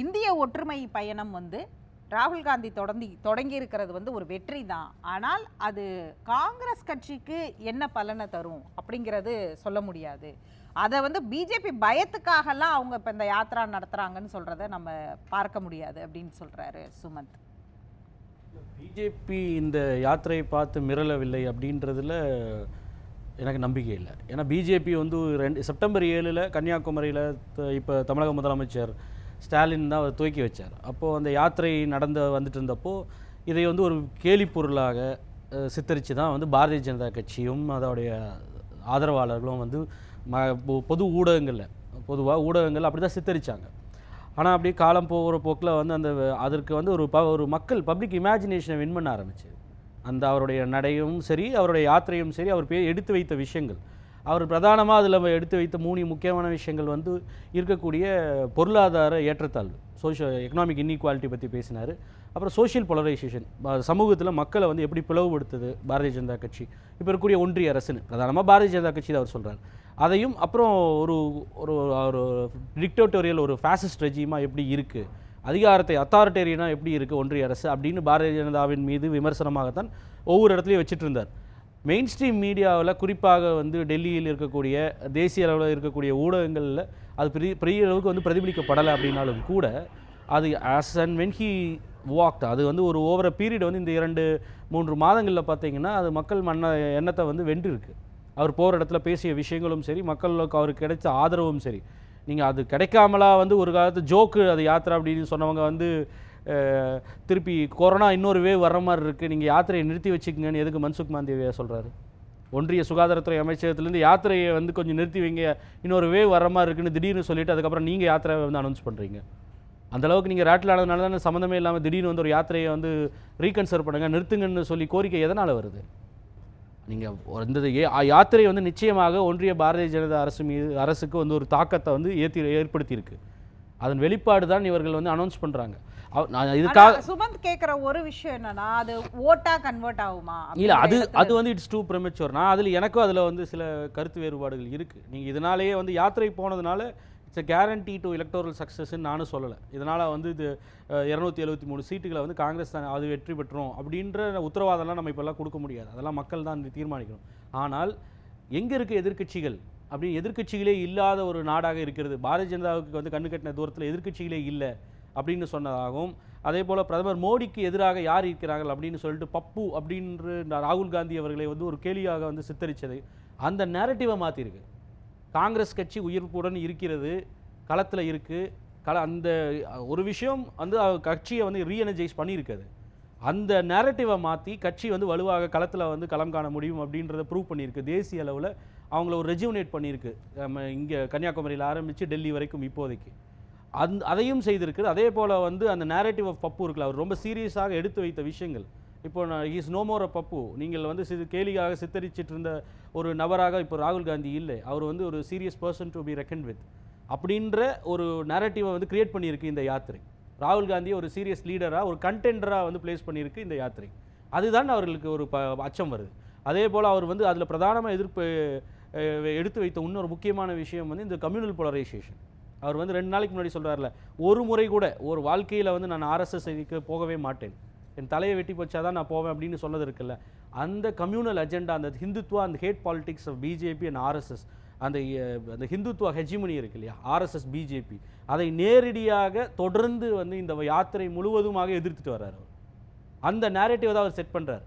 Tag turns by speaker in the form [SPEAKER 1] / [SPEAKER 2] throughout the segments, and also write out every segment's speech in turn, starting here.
[SPEAKER 1] இந்திய ஒற்றுமை பயணம் வந்து ராகுல் காந்தி தொடங்கி தொடங்கி இருக்கிறது வந்து ஒரு வெற்றி தான். ஆனால் அது காங்கிரஸ் கட்சிக்கு என்ன பலனை தரும் அப்படிங்கிறது சொல்ல முடியாது. அதை வந்து பிஜேபி பயத்துக்காகலாம் அவங்க இப்போ இந்த யாத்ரா நடத்துறாங்கன்னு சொல்கிறத நம்ம பார்க்க முடியாது அப்படின்னு சொல்கிறாரு சுமந்த்.
[SPEAKER 2] பிஜேபி இந்த யாத்திரையை பார்த்து மிரளவில்லை அப்படின்றதுல எனக்கு நம்பிக்கை இல்லை. ஏன்னா பிஜேபி வந்து ரெண்டு செப்டம்பர் ஏழில் கன்னியாகுமரியில் இப்போ தமிழக முதலமைச்சர் ஸ்டாலின் தான் அவர் துவக்கி வச்சார். அப்போது அந்த யாத்திரை நடந்து வந்துட்டு இருந்தப்போ இதை வந்து ஒரு கேலி பொருளாக சித்தரித்து தான் வந்து பாரதிய ஜனதா கட்சியும் அதோடைய ஆதரவாளர்களும் வந்து ம பொ- பொது ஊடகங்களில் பொதுவாக ஊடகங்கள் அப்படி தான் சித்தரித்தாங்க ஆனால் அப்படியே காலம் போகிற போக்கில் வந்து அந்த அதற்கு வந்து ஒரு ப ஒரு மக்கள் பப்ளிக் இமேஜினேஷனை வின் பண்ண ஆரம்பிச்சு. அந்த அவருடைய நடையும் சரி அவருடைய யாத்திரையும் சரி அவர் பே எடுத்து வைத்த விஷயங்கள். அவர் பிரதானமாக அதில் எடுத்து வைத்த மூணு முக்கியமான விஷயங்கள் வந்து இருக்கக்கூடிய பொருளாதார ஏற்றத்தாழ்வு சோஷியல் எக்கனாமிக் இன்இக்வாலிட்டி பற்றி பேசினார். அப்புறம் சோஷியல் பொலரைசேஷன் சமூகத்தில் மக்களை வந்து எப்படி பிளவுபடுத்துது பாரதிய ஜனதா கட்சி? இப்போ இருக்கக்கூடிய ஒன்றிய அரசுன்னு பிரதானமாக பாரதிய ஜனதா கட்சி தான் அவர் சொல்கிறார் அதையும் அப்புறம் ஒரு ஒரு ஒரு டிக்டோட்டோரியல் ஒரு ஃபேசிஸ்ட் ரெஜிமாக எப்படி இருக்குது அதிகாரத்தை அத்தாரிட்டேரியனாக எப்படி இருக்குது ஒன்றிய அரசு? அப்படின்னு பாரதிய ஜனதாவின் மீது விமர்சனமாகத்தான் ஒவ்வொரு இடத்துலையும் வச்சுட்டு இருந்தார். மெயின் ஸ்ட்ரீம் மீடியாவில் குறிப்பாக வந்து டெல்லியில் இருக்கக்கூடிய தேசிய அளவில் இருக்கக்கூடிய ஊடகங்களில் அது பெரிய பெரிய அளவுக்கு வந்து பிரதிபலிக்கப்படலை அப்படின்னாலும் கூட அது as and when he walked அது வந்து ஒரு ஓவர பீரியட் வந்து இந்த இரண்டு மூன்று மாதங்களில் பார்த்தீங்கன்னா அது மக்கள் மன்ன எண்ணத்தை வந்து வென்றிருக்கு. அவர் போகிற இடத்துல பேசிய விஷயங்களும் சரி மக்களுக்கு அவருக்கு கிடைச்ச ஆதரவும் சரி. நீங்கள் அது கிடைக்காமலா வந்து ஒரு காலத்து ஜோக்கு அது யாத்திரை அப்படின்னு சொன்னவங்க வந்து திருப்பி கொரோனா இன்னொரு வேவ் வர்ற மாதிரி இருக்குது நீங்கள் யாத்திரையை நிறுத்தி வச்சுக்கங்கன்னு எதுக்கு மன்சுக் மாந்தேவியா சொல்கிறாரு ஒன்றிய சுகாதாரத்துறை அமைச்சகத்திலேருந்து யாத்திரையை வந்து கொஞ்சம் நிறுத்தி வைங்க. இன்னொரு வேவ் வர மாதிரி இருக்குன்னு திடீர்னு சொல்லிவிட்டு அதுக்கப்புறம் நீங்கள் யாத்திரை வந்து அனௌன்ஸ் பண்ணுறீங்க அந்தளவுக்கு நீங்கள் ரேட்டில் ஆனதுனால தானே சம்மந்தமே இல்லாமல் திடீர்னு வந்து ஒரு யாத்திரையை வந்து ரீகன்சர் பண்ணுங்கள் நிறுத்துங்கன்னு சொல்லி கோரிக்கை எதனால் வருது? நீங்கள் இந்த ஏ- ஆ- யாத்திரை வந்து நிச்சயமாக ஒன்றிய பாரதிய ஜனதா அரசு மீது அரசுக்கு வந்து ஒரு தாக்கத்தை வந்து ஏற்றி ஏற்படுத்தியிருக்கு. அதன் வெளிப்பாடு தான் இவர்கள் வந்து அனௌன்ஸ் பண்ணுறாங்க இதுக்காக
[SPEAKER 1] சுமந்த் கேக்குற ஒரு விஷயம் என்னன்னா அது ஓட்டா கன்வெர்ட் ஆகுமா?
[SPEAKER 2] இல்ல அது அது வந்து இட்ஸ் டூ ப்ரெமெச்சூர் நான் அதில் எனக்கும் அதில் வந்து சில கருத்து வேறுபாடுகள் இருக்குது நீங்கள் இதனாலேயே வந்து யாத்திரை போனதுனால it's a guarantee to electoral சக்ஸஸ்ன்னு நானும் சொல்லலை. இதனால் வந்து இது இரநூத்தி எழுபத்தி மூணு சீட்டுகளை வந்து காங்கிரஸ் தான் அது வெற்றி பெற்றோம் அப்படின்ற உத்தரவாதம்லாம் நம்ம இப்போல்லாம் கொடுக்க முடியாது. அதெல்லாம் மக்கள் தான் தீர்மானிக்கணும். ஆனால் எங்கே இருக்க எதிர்க்கட்சிகள்? அப்படி எதிர்க்கட்சிகளே இல்லாத ஒரு நாடாக இருக்கிறது. பாரதிய ஜனதாவுக்கு வந்து கண்ணு கட்டின தூரத்தில் எதிர்க்கட்சிகளே இல்லை. அப்படின்னு சொன்னதாகவும் அதே போல் பிரதமர் மோடிக்கு எதிராக யார் இருக்கிறார்கள் அப்படின்னு சொல்லிட்டு பப்பு அப்படின்ற ராகுல் காந்தி அவர்களை வந்து ஒரு கேலியாக வந்து சித்தரித்தது அந்த நேரட்டிவை மாற்றிருக்கு காங்கிரஸ் கட்சி உயிர்ப்புடன் இருக்கிறது களத்தில் இருக்குது கள அந்த ஒரு விஷயம் வந்து கட்சியை வந்து ரீஎனர்ஜைஸ் பண்ணியிருக்குது. அந்த நேரட்டிவை மாற்றி கட்சி வந்து வலுவாக களத்தில் வந்து களம் காண முடியும் அப்படின்றத ப்ரூவ் பண்ணியிருக்கு. தேசிய அளவில் அவங்கள ஒரு ரெஜுவனேட் பண்ணியிருக்கு. நம்ம இங்கே கன்னியாகுமரியில் ஆரம்பித்து டெல்லி வரைக்கும் இப்போதைக்கு. அந் அதையும் செய்திருக்கிறது. அதே போல் வந்து அந்த நேரேட்டிவ் ஆஃப் பப்பு இருக்குல்ல அவர் ரொம்ப சீரியஸாக எடுத்து வைத்த விஷயங்கள். இப்போ நான் இஸ் நோ மோர் பப்பு நீங்கள் வந்து சிறு கேலியாக சித்தரிச்சிட்டு இருந்த ஒரு நபராக இப்போ ராகுல் காந்தி இல்லை. அவர் வந்து ஒரு serious person to be reckoned with அப்படின்ற ஒரு நேரட்டிவை வந்து கிரியேட் பண்ணியிருக்கு இந்த யாத்திரை. ராகுல் காந்தியை ஒரு சீரியஸ் லீடராக ஒரு கண்டென்டராக வந்து பிளேஸ் பண்ணியிருக்கு இந்த யாத்திரை. அதுதான் அவர்களுக்கு ஒரு ப அச்சம் வருது. அதே போல் அவர் வந்து அதில் பிரதானமாக எதிர்ப்பு எடுத்து வைத்த இன்னொரு முக்கியமான விஷயம் வந்து இந்த கம்யூனல் போலரைசேஷன் அவர் வந்து ரெண்டு நாளைக்கு முன்னாடி சொல்கிறார்ல ஒரு முறை கூட ஒரு வாழ்க்கையில் வந்து நான் ஆர்எஸ்எஸ் இதுக்கு போகவே மாட்டேன். என் தலையை வெட்டி போச்சாதான் நான் போவேன் அப்படின்னு சொன்னது இருக்குல்ல. அந்த கம்யூனல் அஜெண்டா அந்த ஹிந்துத்வா அந்த hate politics of BJP and RSS அந்த அந்த ஹிந்துத்வா ஹெஜிமனி இருக்கு இல்லையா ஆர்எஸ்எஸ் பிஜேபி அதை நேரடியாக தொடர்ந்து வந்து இந்த யாத்திரை முழுவதுமாக எதிர்த்துட்டு வர்றார் அவர். அந்த நேரேட்டிவ் தான் அவர் செட் பண்ணுறாரு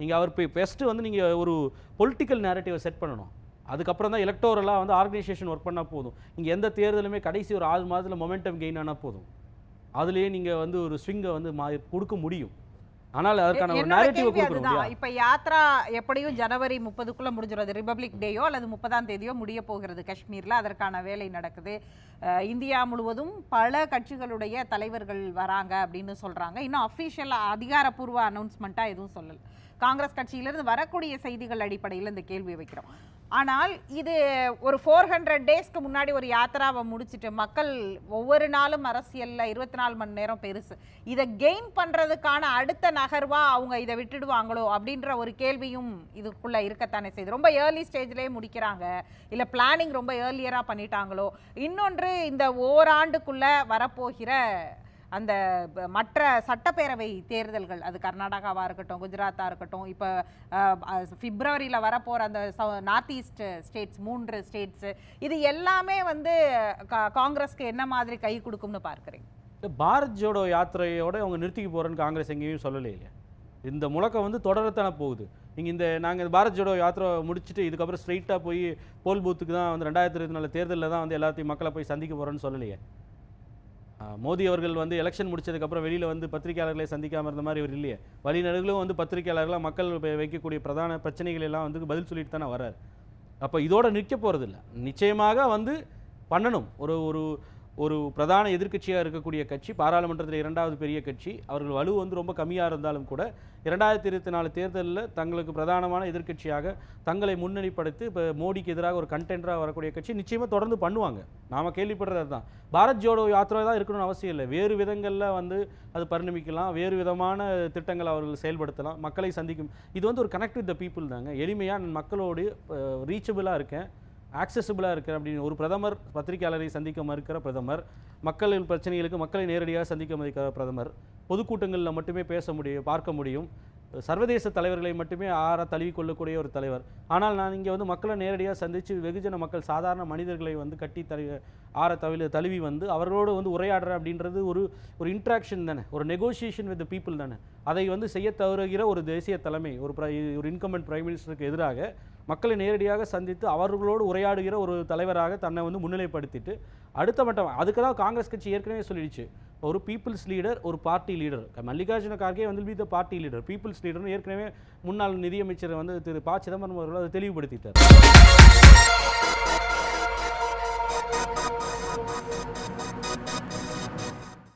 [SPEAKER 2] நீங்கள் அவர் போய் ஃபஸ்ட்டு வந்து நீங்கள் ஒரு பொலிட்டிக்கல் நேரேட்டிவை செட் பண்ணணும். அதுக்கப்புறம் தான் எலக்டோரலாக வந்து ஆர்கனைசேஷன் ஒர்க் பண்ணால் போதும். நீங்கள் எந்த தேர்தலுமே கடைசி ஒரு ஆறு மாதத்தில் மொமெண்டம் கெயின் ஆனால் போதும். அதுலேயே நீங்கள் வந்து ஒரு ஸ்விங்கை வந்து மா கொடுக்க முடியும். ஆனால் அதற்கான ஒரு நேரட்டிவை கொடுக்கணும்
[SPEAKER 1] இப்ப யாத்ரா எப்படியும் ஜனவரி முப்பதுக்குள்ள முடிஞ்சிடும் ரிபப்ளிக் டேயோ அல்லது முப்பதாம் தேதியோ முடிய போகிறது காஷ்மீர்ல. அதற்கான வேலை நடக்குது. இந்தியா முழுவதும் பல கட்சிகளுடைய தலைவர்கள் வராங்க அப்படின்னு சொல்றாங்க. இன்னும் அஃபிஷியல் அதிகாரப்பூர்வ அனௌன்ஸ்மெண்ட்டா எதுவும் சொல்லல. காங்கிரஸ் கட்சியிலிருந்து வரக்கூடிய செய்திகள் அடிப்படையில் இந்த கேள்வியை வைக்கிறோம். ஆனால் இது ஒரு ஃபோர் ஹண்ட்ரட் டேஸ்க்கு முன்னாடி ஒரு யாத்திராவை முடிச்சிட்டு மக்கள் ஒவ்வொரு நாளும் அரசியலில் இருபத்தி நாலு மணி நேரம் பெருசு. இதை கெயின் பண்ணுறதுக்கான அடுத்த நகர்வாக அவங்க இதை விட்டுடுவாங்களோ அப்படின்ற ஒரு கேள்வியும் இதுக்குள்ளே இருக்கத்தானே செய்யுது. ரொம்ப ஏர்லி ஸ்டேஜ்லேயே முடிக்கிறாங்க. இல்லை பிளானிங் ரொம்ப ஏர்லியராக பண்ணிட்டாங்களோ. இன்னொன்று இந்த ஓராண்டுக்குள்ளே வரப்போகிற அந்த மற்ற சட்டப்பேரவை தேர்தல்கள் அது கர்நாடகாவாக இருக்கட்டும் குஜராத்தாக இருக்கட்டும் இப்போ பிப்ரவரியில் வரப்போகிற அந்த நார்த் ஈஸ்ட் ஸ்டேட்ஸ் மூன்று ஸ்டேட்ஸு இது எல்லாமே வந்து கா- காங்கிரஸ்க்கு என்ன மாதிரி கை கொடுக்கும்னு பார்க்குறீங்க?
[SPEAKER 2] பாரத் ஜோடோ யாத்திரையோட அவங்க நிறுத்திக்க போகிறேன்னு காங்கிரஸ் எங்கேயும் சொல்லலை இல்லையா? இந்த முழக்கம் வந்து தொடரத்தானே போகுது. நீங்கள் இந்த நாங்கள் பாரத் ஜோடோ யாத்திரை முடிச்சுட்டு இதுக்கப்புறம் ஸ்ட்ரைட்டாக போய் போல் பூத்துக்கு தான் வந்து ரெண்டாயிரத்தி இருபத்தி நாலு தேர்தலில் தான் வந்து எல்லாத்தையும் மக்களை போய் சந்திக்க போகிறோன்னு சொல்லலையே? மோடி அவர்கள் வந்து எலெக்ஷன் முடிச்சதுக்கப்புறம் வெளியில் வந்து பத்திரிகையாளர்களை சந்திக்காமல் இருந்த மாதிரி இவர் இல்லையே. வழிநடுகளும் வந்து பத்திரிகையாளர்களாக மக்கள் வைக்கக்கூடிய பிரதான பிரச்சனைகள் எல்லாம் வந்து பதில் சொல்லிட்டு தானே வர்றார். அப்போ இதோட நிற்க போகிறதில்ல நிச்சயமாக வந்து பண்ணணும். ஒரு ஒரு ஒரு பிரதான எதிர்க்கட்சியாக இருக்கக்கூடிய கட்சி பாராளுமன்றத்தில் இரண்டாவது பெரிய கட்சி. அவர்கள் வலு வந்து ரொம்ப கம்மியாக இருந்தாலும் கூட இரண்டாயிரத்தி இருபத்தி நாலு தேர்தலில் தங்களுக்கு பிரதானமான எதிர்க்கட்சியாக தங்களை முன்னணிப்படுத்தி இப்போ மோடிக்கு எதிராக ஒரு கண்டென்டராக வரக்கூடிய கட்சி நிச்சயமாக தொடர்ந்து பண்ணுவாங்க. நாம் கேள்விப்படுறது அதுதான். பாரத் ஜோடோ யாத்திரை தான் இருக்கணும்னு அவசியம் இல்லை. வேறு விதங்களில் வந்து அது பரிணமிக்கலாம். வேறு விதமான திட்டங்களை அவர்கள் செயல்படுத்தலாம். மக்களை சந்திக்கும். இது வந்து ஒரு கனெக்ட் வித் த பீப்புள் தாங்க. எளிமையாக நான் மக்களோடு ரீச்சபிளாக இருக்கேன். ஆக்சசிபிளாக இருக்கிற அப்படின்னு ஒரு பிரதமர் பத்திரிகையாளரை சந்திக்க மறுக்கிற பிரதமர் மக்களின் பிரச்சனைகளுக்கு மக்களை நேரடியாக சந்திக்க மறுக்கிற பிரதமர் பொதுக்கூட்டங்களில் மட்டுமே பேச முடியும் பார்க்க முடியும். சர்வதேச தலைவர்களை மட்டுமே ஆற தழுவி கொள்ளக்கூடிய ஒரு தலைவர். ஆனால் நான் இங்கே வந்து மக்களை நேரடியாக சந்தித்து வெகுஜன மக்கள் சாதாரண மனிதர்களை வந்து கட்டி தழி ஆற தவிர தழுவி வந்து அவர்களோடு வந்து உரையாடுற அப்படின்றது ஒரு ஒரு இன்ட்ராக்ஷன் தானே? ஒரு நெகோசியேஷன் வித் பீப்புள் தானே? அதை வந்து செய்ய தவறுகிற ஒரு தேசிய தலைமை ஒரு ஒரு இன்கம்பென்ட் பிரைம் மினிஸ்டருக்கு எதிராக மக்களை நேரடியாக சந்தித்து அவர்களோடு உரையாடுகிற ஒரு தலைவராக தன்னை வந்து முன்னிலைப்படுத்திட்டு அடுத்த மட்டம் அதுக்கு தான் காங்கிரஸ் கட்சி ஏற்கனவே சொல்லிடுச்சு. ஒரு பீப்புள்ஸ் லீடர் ஒரு பார்ட்டி லீடர் மல்லிகார்ஜுன கார்கே வந்து be the party leader people's லீடர்னு ஏற்கனவே முன்னாள் நிதியமைச்சர் வந்து திரு ப. சிதம்பரம் அவர்கள் அதை தெளிவுபடுத்திட்டார்.